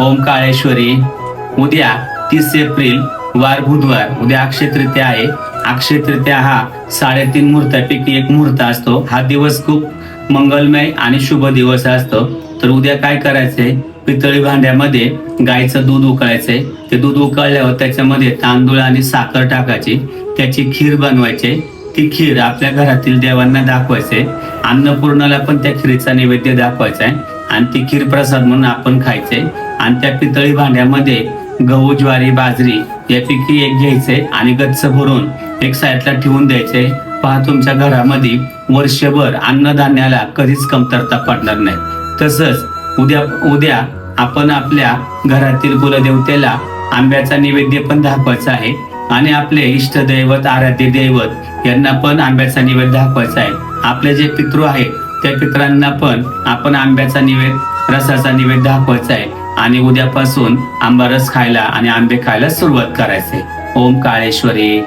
ओम काळेश्वरी उद्या तीस एप्रिल वार बुधवार. उद्या अक्षय तृतीया आहे. अक्षय तृतीया हा साडेतीन मुहूर्तापैकी एक मुहूर्त असतो. हा दिवस खूप मंगलमय आणि शुभ दिवस असतो. तर उद्या काय करायचंय? पितळी भांड्यामध्ये गाईचं दूध उकळायचंय. ते दूध उकळल्यावर त्याच्यामध्ये तांदूळ आणि साखर टाकायची. त्याची खीर बनवायची. ती खीर आपल्या घरातील देवांना दाखवायचे. अन्नपूर्णाला पण त्या खीरीचा नैवेद्य दाखवायचा आहे. आणि ती खीर प्रसाद म्हणून आपण खायचे. आणि त्या पितळी भांड्यामध्ये गहू ज्वारी बाजरी यापैकी एक घ्यायचे आणि गच्च भरून एक साईडला ठेवून द्यायचे. पहा तुमच्या घरामध्ये वर्षभर अन्नधान्याला कधीच कमतरता पडणार नाही. तसंच उद्या उद्या आपण आपल्या घरातील कुलदेवतेला आंब्याचा नैवेद्य पण दाखवायचा आहे आणि आपले इष्टदैवत आराध्य दैवत यांना पण आंब्याचा निवेद दाखवायचा आहे. आपले जे पितृ आहेत त्या पित्रांना पण आपण आंब्याचा निवेद रसाचा निवेद दाखवायचा आहे. आणि उद्यापासून आंबा रस खायला आणि आंबे खायला सुरुवात करायचे. ओम काळेश्वरी